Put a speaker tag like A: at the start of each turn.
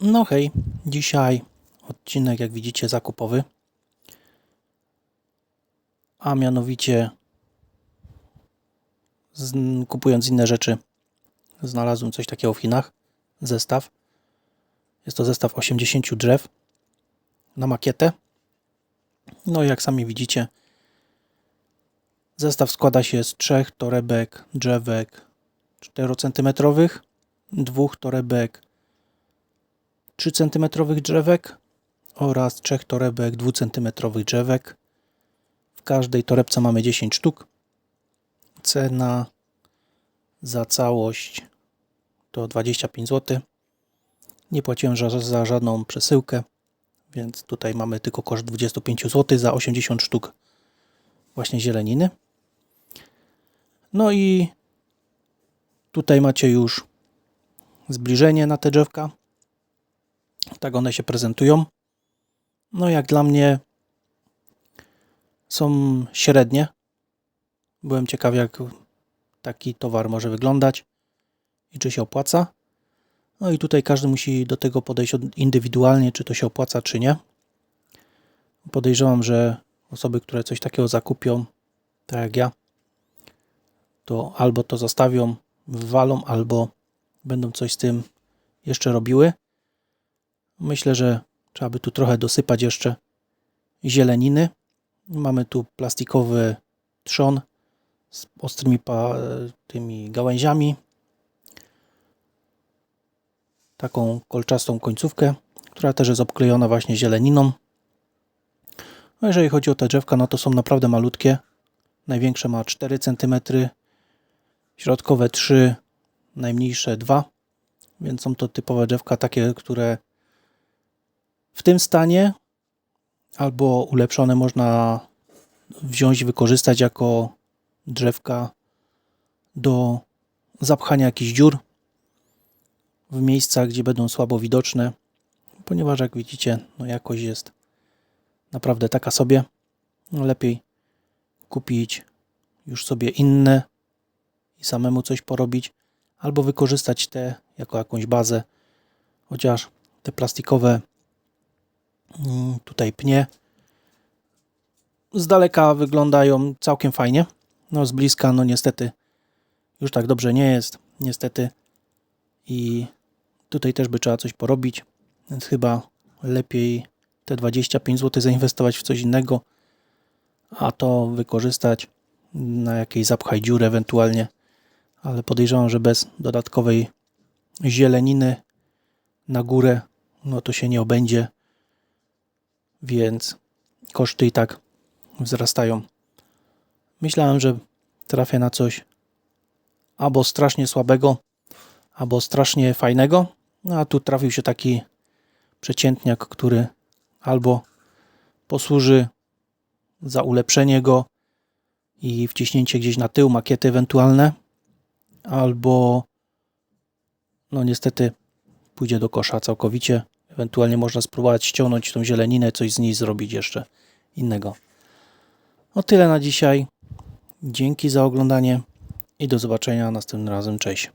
A: No hej, dzisiaj odcinek, jak widzicie, zakupowy. A mianowicie, z, kupując inne rzeczy, znalazłem coś takiego w Chinach. Zestaw. Jest to zestaw 80 drzew na makietę. No i jak sami widzicie, zestaw składa się z trzech torebek drzewek 4 cm, dwóch torebek 3 cm drzewek oraz trzech torebek 2 cm drzewek. W każdej torebce mamy 10 sztuk. Cena za całość to 25 zł. Nie płaciłem za, za żadną przesyłkę, więc tutaj mamy tylko koszt 25 zł za 80 sztuk właśnie zieleniny. No i tutaj macie już zbliżenie na te drzewka. Tak one się prezentują. No jak dla mnie są średnie. Byłem ciekaw jak taki towar może wyglądać i czy się opłaca. No i tutaj każdy musi do tego podejść od- indywidualnie, czy to się opłaca, czy nie. Podejrzewam, że osoby, które coś takiego zakupią, tak jak ja, to albo to zostawią, wywalą, albo będą coś z tym jeszcze robiły. Myślę, że trzeba by tu trochę dosypać jeszcze zieleniny. Mamy tu plastikowy trzon z ostrymi tymi gałęziami. Taką kolczastą końcówkę, która też jest obklejona właśnie zieleniną. No jeżeli chodzi o te drzewka, no to są naprawdę malutkie. Największe ma 4 cm, środkowe 3, najmniejsze 2. Więc są to typowe drzewka takie, które w tym stanie albo ulepszone można wziąć i wykorzystać jako drzewka do zapchania jakichś dziur w miejscach, gdzie będą słabo widoczne, ponieważ jak widzicie, no jakość jest naprawdę taka sobie. Lepiej kupić już sobie inne i samemu coś porobić, albo wykorzystać te jako jakąś bazę, chociaż te plastikowe tutaj pnie z daleka wyglądają całkiem fajnie. No z bliska, no niestety już tak dobrze nie jest, niestety. I tutaj też by trzeba coś porobić, więc chyba lepiej te 25 zł zainwestować w coś innego, a to wykorzystać na jakiejś zapchaj ewentualnie, ale podejrzewam, że bez dodatkowej zieleniny na górę, no to się nie obędzie, więc koszty i tak wzrastają. Myślałem, że trafię na coś albo strasznie słabego, albo strasznie fajnego, no a tu trafił się taki przeciętniak, który albo posłuży za ulepszenie go i wciśnięcie gdzieś na tył makiety ewentualne, albo no niestety pójdzie do kosza całkowicie. Ewentualnie można spróbować ściągnąć tą zieleninę, coś z niej zrobić jeszcze innego. O tyle na dzisiaj. Dzięki za oglądanie i do zobaczenia następnym razem. Cześć.